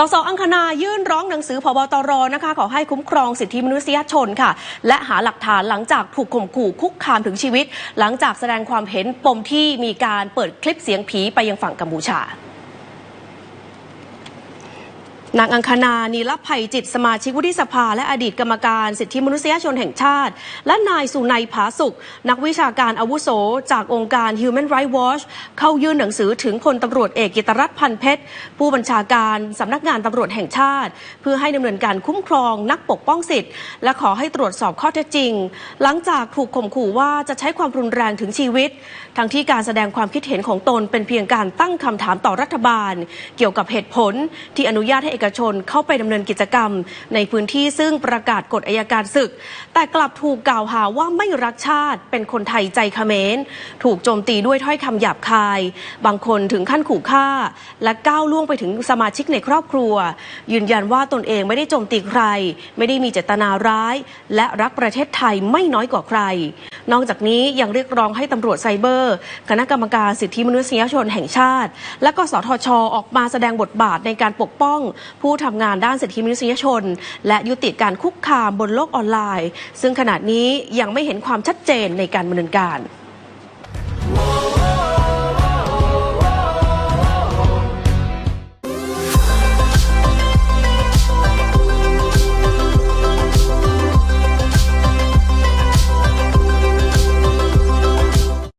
สสอังคณายื่นร้องหนังสือพบตรนะคะ ขอให้คุ้มครองสิทธิมนุษยชนค่ะ และหาหลักฐานหลังจากถูกข่มขู่คุกคามถึงชีวิต หลังจากแสดงความเห็นปมที่มีการเปิดคลิปเสียงผีไปยังฝั่งกัมพูชา นางอังคณา นีรภัยจิต สมาชิกวุฒิสภา และอดีตกรรมการสิทธิมนุษยชนแห่งชาติ และนายสุนัยผาสุข นักวิชาการอาวุโส จากองค์การ Human Rights Watch เข้ายื่นหนังสือถึงพลตำรวจเอกกิตรัตน์พันเพชร ผู้บัญชาการสำนักงานตำรวจแห่งชาติ เพื่อให้ดำเนินการคุ้มครองนักปกป้องสิทธิ์ และขอให้ตรวจสอบข้อเท็จจริง หลังจากถูกข่มขู่ว่าจะใช้ความรุนแรงถึงชีวิต ทั้งที่การแสดงความคิดเห็นของตนเป็นเพียงการตั้งคำถามต่อรัฐบาล เกี่ยวกับเหตุผลที่อนุญาตให้เอกชนเข้าไปดำเนินกิจกรรม ในพื้นที่ซึ่งประกาศกฎอายการศึก แต่กลับถูกกล่าวหาว่าไม่รักชาติเป็นคนไทยใจเขมรถูกโจมตีด้วยถ้อยคำหยาบคาย บางคนถึงขั้นขู่ฆ่า และก้าวล่วงไปถึงสมาชิกในครอบครัว ยืนยันว่าตนเองไม่ได้โจมตีใคร ไม่ได้มีเจตนาร้าย และรักประเทศไทยไม่น้อยกว่าใคร นอกจากนี้ยังเรียกร้องให้ตำรวจไซเบอร์ คณะกรรมการสิทธิมนุษยชนแห่งชาติ และก็สทช ออกมาแสดงบทบาทในการปกป้อง ผู้ทำงานด้านสิทธิมนุษยชน และยุติการคุกคามบนโลกออนไลน์ ซึ่งขณะนี้ยังไม่เห็นความชัดเจนในการดำเนินการ